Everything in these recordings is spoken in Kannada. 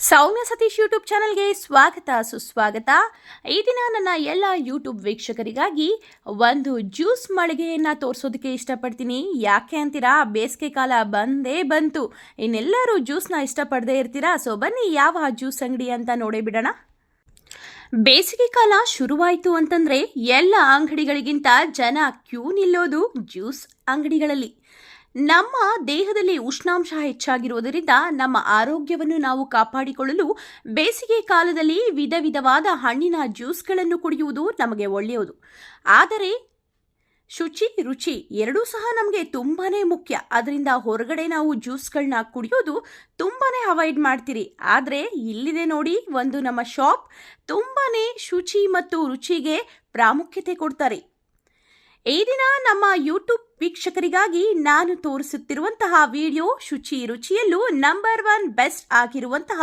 ಸೌಮ್ಯ ಸತೀಶ್ ಯೂಟ್ಯೂಬ್ ಚಾನಲ್ಗೆ ಸ್ವಾಗತ, ಸುಸ್ವಾಗತ. ಈ ದಿನ ನನ್ನ ಎಲ್ಲ ಯೂಟ್ಯೂಬ್ ವೀಕ್ಷಕರಿಗಾಗಿ ಒಂದು ಜ್ಯೂಸ್ ಮಳಿಗೆಯನ್ನು ತೋರಿಸೋದಕ್ಕೆ ಇಷ್ಟಪಡ್ತೀನಿ. ಯಾಕೆ ಅಂತೀರಾ? ಬೇಸಿಗೆ ಕಾಲ ಬಂದೇ ಬಂತು. ಇನ್ನೆಲ್ಲರೂ ಜ್ಯೂಸ್ನ ಇಷ್ಟಪಡದೇ ಇರ್ತೀರಾ? ಸೊ, ಬನ್ನಿ ಯಾವ ಜ್ಯೂಸ್ ಅಂಗಡಿ ಅಂತ ನೋಡೇ ಬಿಡೋಣ. ಬೇಸಿಗೆ ಕಾಲ ಶುರುವಾಯಿತು ಅಂತಂದರೆ ಎಲ್ಲ ಅಂಗಡಿಗಳಿಗಿಂತ ಜನ ಕ್ಯೂ ನಿಲ್ಲೋದು ಜ್ಯೂಸ್ ಅಂಗಡಿಗಳಲ್ಲಿ. ನಮ್ಮ ದೇಹದಲ್ಲಿ ಉಷ್ಣಾಂಶ ಹೆಚ್ಚಾಗಿರುವುದರಿಂದ ನಮ್ಮ ಆರೋಗ್ಯವನ್ನು ನಾವು ಕಾಪಾಡಿಕೊಳ್ಳಲು ಬೇಸಿಗೆ ಕಾಲದಲ್ಲಿ ವಿಧ ವಿಧವಾದ ಹಣ್ಣಿನ ಜ್ಯೂಸ್ಗಳನ್ನು ಕುಡಿಯುವುದು ನಮಗೆ ಒಳ್ಳೆಯದು. ಆದರೆ ಶುಚಿ, ರುಚಿ ಎರಡೂ ಸಹ ನಮಗೆ ತುಂಬಾನೇ ಮುಖ್ಯ. ಅದರಿಂದ ಹೊರಗಡೆ ನಾವು ಜ್ಯೂಸ್ಗಳನ್ನ ಕುಡಿಯೋದು ತುಂಬಾನೇ ಅವಾಯ್ಡ್ ಮಾಡ್ತೀರಿ. ಆದರೆ ಇಲ್ಲಿದೆ ನೋಡಿ ಒಂದು ನಮ್ಮ ಶಾಪ್ ತುಂಬಾನೇ ಶುಚಿ ಮತ್ತು ರುಚಿಗೆ ಪ್ರಾಮುಖ್ಯತೆ ಕೊಡ್ತಾರೆ. ಈ ದಿನ ನಮ್ಮ ಯೂಟ್ಯೂಬ್ ವೀಕ್ಷಕರಿಗಾಗಿ ನಾನು ತೋರಿಸುತ್ತಿರುವಂತಹ ವಿಡಿಯೋ ಶುಚಿ ರುಚಿಯಲ್ಲೂ ನಂಬರ್ ಒನ್ ಬೆಸ್ಟ್ ಆಗಿರುವಂತಹ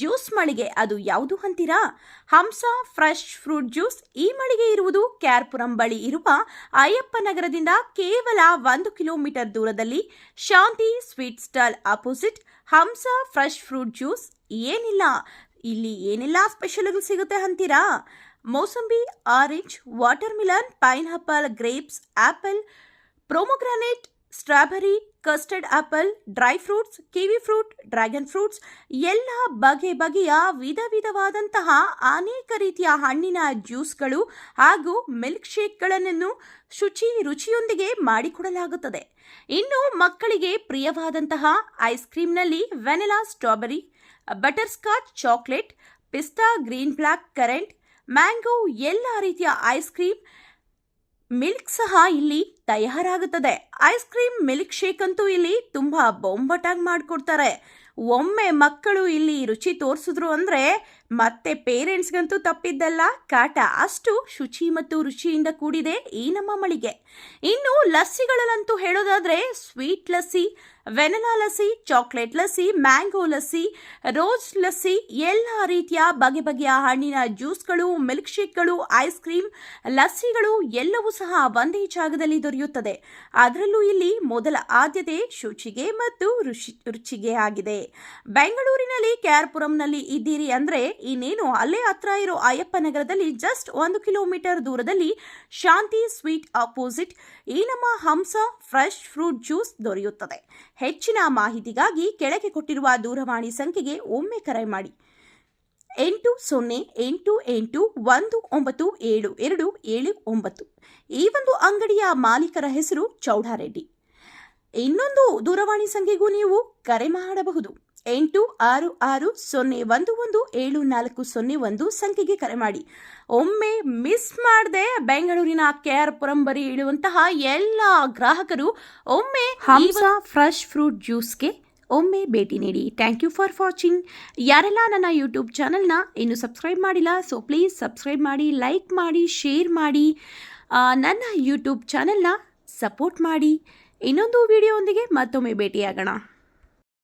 ಜ್ಯೂಸ್ ಮಳಿಗೆ. ಅದು ಯಾವುದು ಅಂತೀರಾ? ಹಂಸ ಫ್ರೆಶ್ ಫ್ರೂಟ್ ಜ್ಯೂಸ್ ಈ ಮಳಿಗೆ ಇರುವುದು ಕ್ಯಾರ್ಪುರಂ ಬಳಿ ಇರುವ ಅಯ್ಯಪ್ಪ ನಗರದಿಂದ ಕೇವಲ ಒಂದು ಕಿಲೋಮೀಟರ್ ದೂರದಲ್ಲಿ Shanti sweet stall opposite Hamsa fresh fruit juice ಏನಿಲ್ಲ. ಇಲ್ಲಿ ಏನೆಲ್ಲ ಸ್ಪೆಷಲ್ಗಳು ಸಿಗುತ್ತೆ ಅಂತೀರಾ? Mosambi, orange watermelon pineapple grapes apple pomegranate strawberry custard apple dry fruits kiwi fruit dragon fruits ಎಲ್ಲ ಬಗೆ ಬಗೆಯ ವಿಧ ವಿಧವಾದಂತಹ ಅನೇಕ ರೀತಿಯ ಹಣ್ಣಿನ ಜ್ಯೂಸ್ಗಳು ಹಾಗೂ ಮಿಲ್ಕ್ ಶೇಕ್ಗಳನ್ನು ಶುಚಿ ರುಚಿಯೊಂದಿಗೆ ಮಾಡಿಕೊಡಲಾಗುತ್ತದೆ. ಇನ್ನು ಮಕ್ಕಳಿಗೆ ಪ್ರಿಯವಾದಂತಹ ಐಸ್ ಕ್ರೀಮ್ನಲ್ಲಿ vanilla strawberry butterscotch chocolate ಪಿಸ್ತಾ ಗ್ರೀನ್ ಬ್ಲ್ಯಾಕ್ ಕರೆಂಟ್ ಮ್ಯಾಂಗೋ ಎಲ್ಲ ರೀತಿಯ ಐಸ್ ಕ್ರೀಮ್ ಮಿಲ್ಕ್ ಸಹ ಇಲ್ಲಿ ತಯಾರಾಗುತ್ತದೆ. ಐಸ್ ಕ್ರೀಮ್ ಮಿಲ್ಕ್ ಶೇಕ್ ಅಂತೂ ಇಲ್ಲಿ ತುಂಬಾ ಬೊಂಬಟಾಗಿ ಮಾಡಿಕೊಡ್ತಾರೆ. ಒಮ್ಮೆ ಮಕ್ಕಳು ಇಲ್ಲಿ ರುಚಿ ತೋರಿಸಿದ್ರು ಅಂದರೆ ಮತ್ತೆ ಪೇರೆಂಟ್ಸ್ಗಂತೂ ತಪ್ಪಿದ್ದಲ್ಲ. ಕಾಟ ಅಷ್ಟು ಶುಚಿ ಮತ್ತು ರುಚಿಯಿಂದ ಕೂಡಿದೆ ಈ ನಮ್ಮ ಮಳಿಗೆ. ಇನ್ನು ಲಸ್ಸಿಗಳಲ್ಲಂತೂ ಹೇಳೋದಾದ್ರೆ sweet lassi vanilla lassi, chocolate lassi, mango lassi, rose lassi, ಎಲ್ಲ ರೀತಿಯ ಬಗೆ ಬಗೆಯ ಹಣ್ಣಿನ ಜ್ಯೂಸ್ಗಳು ಮಿಲ್ಕ್ ಶೇಕ್ಗಳು ಐಸ್ ಕ್ರೀಮ್ ಲಸ್ಸಿಗಳು ಎಲ್ಲವೂ ಸಹ ಒಂದೇ ಜಾಗದಲ್ಲಿ ದೊರೆಯುತ್ತದೆ. ಅದರಲ್ಲೂ ಇಲ್ಲಿ ಮೊದಲ ಆದ್ಯತೆ ಶುಚಿಗೆ ಮತ್ತು ರುಚಿ, ರುಚಿಗೆ ಆಗಿದೆ. ಬೆಂಗಳೂರಿನಲ್ಲಿ ಕ್ಯಾರ್ಪುರಂನಲ್ಲಿ ಇದ್ದೀರಿ ಅಂದ್ರೆ ಇನ್ನೇನು? ಅಲ್ಲೇ ಹತ್ರ ಇರೋ ಅಯ್ಯಪ್ಪ ನಗರದಲ್ಲಿ ಜಸ್ಟ್ ಒಂದು ಕಿಲೋಮೀಟರ್ ದೂರದಲ್ಲಿ ಶಾಂತಿ ಸ್ವೀಟ್ ಅಪೋಸಿಟ್ ಈ ಹಂಸ ಫ್ರೆಶ್ ಫ್ರೂಟ್ ಜ್ಯೂಸ್ ದೊರೆಯುತ್ತದೆ. ಹೆಚ್ಚಿನ ಮಾಹಿತಿಗಾಗಿ ಕೆಳಗೆ ಕೊಟ್ಟಿರುವ ದೂರವಾಣಿ ಸಂಖ್ಯೆಗೆ ಒಮ್ಮೆ ಕರೆ ಮಾಡಿ. ಎಂಟು ಸೊನ್ನೆ ಎಂಟು ಎಂಟು ಒಂದು ಒಂಬತ್ತು ಏಳು ಎರಡು ಏಳು ಒಂಬತ್ತು. ಈ ಒಂದು ಅಂಗಡಿಯ ಮಾಲೀಕರ ಹೆಸರು ಚೌಡಾರೆಡ್ಡಿ. ಇನ್ನೊಂದು ದೂರವಾಣಿ ಸಂಖ್ಯೆಗೂ ನೀವು ಕರೆ ಮಾಡಬಹುದು. ಎಂಟು ಆರು ಆರು ಸೊನ್ನೆ ಒಂದು ಒಂದು ಏಳು ನಾಲ್ಕು ಸೊನ್ನೆ ಒಂದು ಸಂಖ್ಯೆಗೆ ಕರೆ ಮಾಡಿ. ಒಮ್ಮೆ ಮಿಸ್ ಮಾಡದೆ ಬೆಂಗಳೂರಿನ ಕೆ ಆರ್ ಪುರಂ ಬರಿ ಇಳುವಂತಹ ಎಲ್ಲ ಗ್ರಾಹಕರು ಒಮ್ಮೆ ಹಂಸ ಫ್ರೆಶ್ ಫ್ರೂಟ್ ಜ್ಯೂಸ್ಗೆ ಒಮ್ಮೆ ಭೇಟಿ ನೀಡಿ. ಥ್ಯಾಂಕ್ ಯು ಫಾರ್ ವಾಚಿಂಗ್ ಯಾರೆಲ್ಲ ನನ್ನ ಯೂಟ್ಯೂಬ್ ಚಾನಲ್ನ ಇನ್ನು ಸಬ್ಸ್ಕ್ರೈಬ್ ಮಾಡಿಲ್ಲ ಸೊ ಪ್ಲೀಸ್ ಸಬ್ಸ್ಕ್ರೈಬ್ ಮಾಡಿ ಲೈಕ್ ಮಾಡಿ ಶೇರ್ ಮಾಡಿ ನನ್ನ ಯೂಟ್ಯೂಬ್ ಚಾನಲ್ನ ಸಪೋರ್ಟ್ ಮಾಡಿ. ಇನ್ನೊಂದು ವಿಡಿಯೋದೊಂದಿಗೆ ಮತ್ತೊಮ್ಮೆ ಭೇಟಿಯಾಗೋಣ.